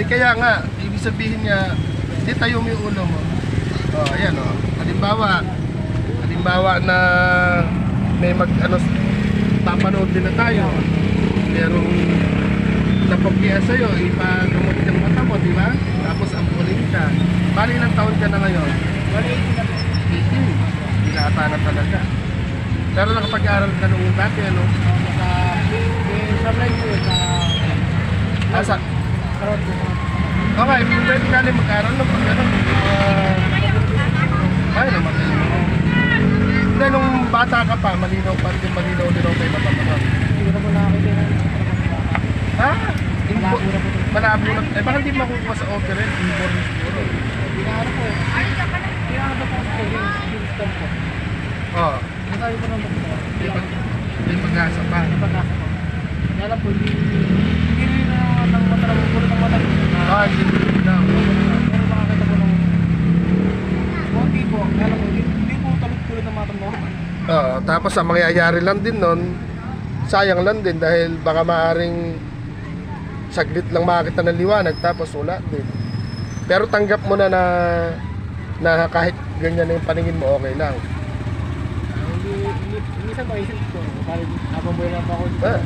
Eh kaya nga, ibig sabihin niya, di tayo yung ulo mo. Oh, ayan oh. Halimbawa, halimbawa na may mag ano papanood din na tayo. Merong napagkiya sa'yo, ipagamot yung mata mo, di ba? Tapos ampulin ka. Bali ilang taon ka na ngayon? 18. Binata na talaga. Pero nakapag-aral ka nung dati, ano? Sablay ko sa Asa? karot ko. Rin mag-aral ng pag ano. Uh, ay naman kayo. Hindi, nung bata ka pa, malinaw pa rin, malinaw din ako kayo matatanong. Hindi ko na nakakita Ha? Malabo na. Eh, baka hindi makukuha sa opera, inborn siguro. Binaano ko. Binaano ko yung skills ko. Oo. Nasabi ko ng doktor. May pag-asa pa. Pagkasa ko. Kaya lang po, hindi hindi rin na ng mata ng ulo ng mata. Ah, hindi daw. Pero makakita ko ng konti po. Kaya lang po, hindi po talog tulad ng mata normal. Oo, tapos ang mangyayari lang din nun, sayang lang din dahil baka maaring saglit lang makakita ng liwanag tapos wala din. Pero tanggap mo na na, na kahit ganyan na yung paningin mo, okay lang. Hindi, hindi, minsan maisip ko. Bali, habang buhay na pa ako dito. Ah.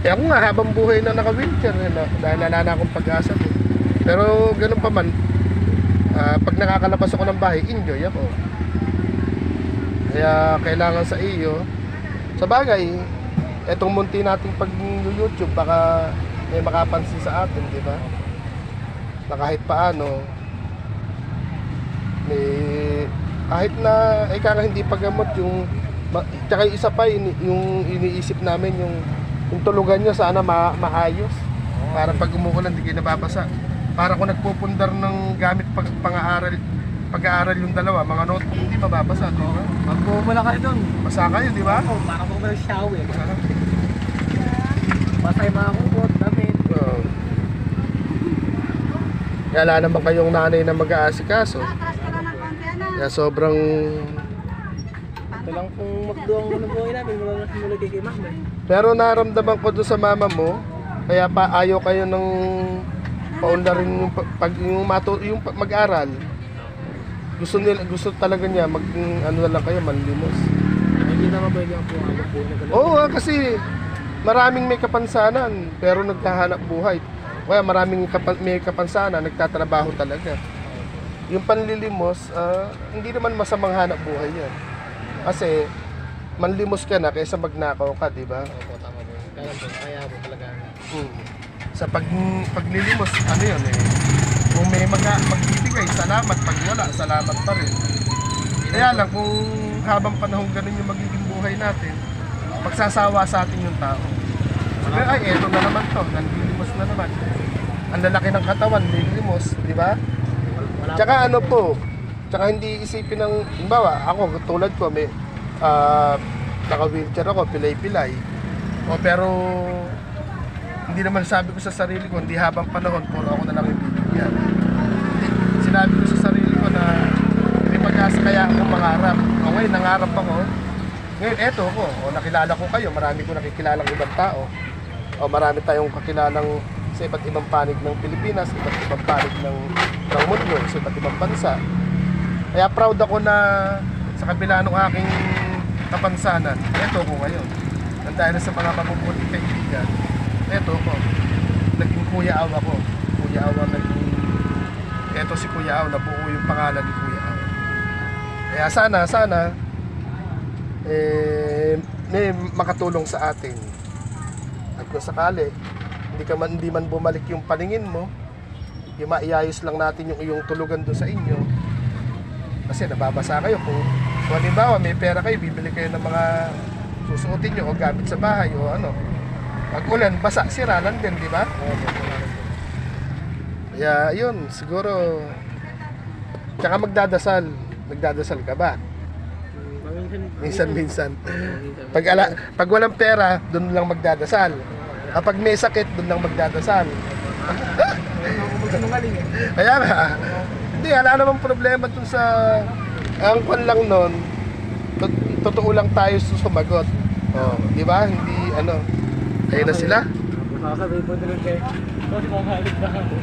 Eh ako nga habang buhay na naka-wheelchair eh, na, dahil wala na akong pag-asa din. Pero ganun pa man, ah, pag nakakalabas ako ng bahay, enjoy ako. Kaya kailangan sa iyo, sa bagay, etong munti nating pag YouTube, baka may makapansin sa atin, di ba? Na kahit paano, may, kahit na, eh kaya hindi paggamot yung, tsaka yung isa pa, ini- yung iniisip namin, yung, yung tulugan nyo sana ma- maayos. Para pag umuulan, di kayo nababasa. Para kung nagpupundar ng gamit pag pang-aaral, pag-aaral yung dalawa, mga notebook, hindi mababasa, di ba? Magpumula kayo doon. Basa kayo, di ba? Ako, parang ako ng shower. Basta yung mga kupot, damit. Oo. Kaya wala naman kayong nanay na mag-aasikaso. Ano? Kaya sobrang... Ito lang kung magduwang ko ng buhay namin, mula na mula kay kay Mama. Pero naramdaman ko doon sa mama mo, kaya pa ayaw kayo ng paunlarin yung pa- pag yung, matu, yung mag-aral. Gusto nila gusto talaga niya mag ano na lang kayo manlimos. Hindi naman pwede ang na ganun. Oo nga kasi maraming may kapansanan pero naghahanap buhay. Kaya maraming kapan, may kapansanan nagtatrabaho talaga. Yung panlilimos, ah, hindi naman masamang hanap buhay yan. Kasi manlimos ka na kaysa magnakaw ka, di ba? Opo, tama po. Kaya po, po talaga. Hmm. Sa pag paglilimos, ano yun eh. Kung may mga magbibigay, salamat. Pag wala, salamat pa rin. Kaya lang, kung habang panahon ganun yung magiging buhay natin, magsasawa sa atin yung tao. Sabi, ay, eto na naman to, nanlilimos na naman. Ang lalaki ng katawan, lilimos, di ba? Tsaka ano po, tsaka hindi isipin ng, halimbawa, ako tulad ko, may, ah, naka-wheelchair ako, pilay-pilay. O pero, hindi naman sabi ko sa sarili ko, hindi habang panahon, puro ako na lang yung bibigyan. Sinabi ko sa sarili ko na, may pag-asa kaya ako mangarap. O ngayon, nangarap ako. Ngayon, eto ko, o nakilala ko kayo, marami ko nakikilalang ibang tao. O marami tayong kakilalang sa iba't ibang panig ng Pilipinas, iba't ibang panig ng, ng mundo, sa iba't ibang bansa. Kaya proud ako na sa kabila ng aking kapansanan, eto ko ngayon. Nang dahil sa mga mabubuting kaibigan, eto ko. Naging Kuya Aw ako. Kuya Aw naging... Eto si Kuya Aw, nabuo yung pangalan ni Kuya Aw. Kaya sana, sana, eh, may makatulong sa atin. At kung sakali, hindi ka man, hindi man bumalik yung paningin mo, yung maiayos lang natin yung iyong tulugan doon sa inyo. Kasi nababasa kayo kung, kung halimbawa may pera kayo, bibili kayo ng mga susuotin nyo o gamit sa bahay o ano. Pag ulan, basa, sira lang din, di ba? Kaya yun, siguro, tsaka magdadasal. Magdadasal ka ba? Minsan-minsan. Pag, ala, pag walang pera, doon lang magdadasal. Kapag may sakit, doon lang magdadasal. Kaya nga, hindi, wala namang problema dun sa, ang kwan lang nun, tot- totoo lang tayo sumagot. Oh, di ba? Hindi, ano, kaya na sila. Sasabihin po nila kay, kasi mamahalit na ako.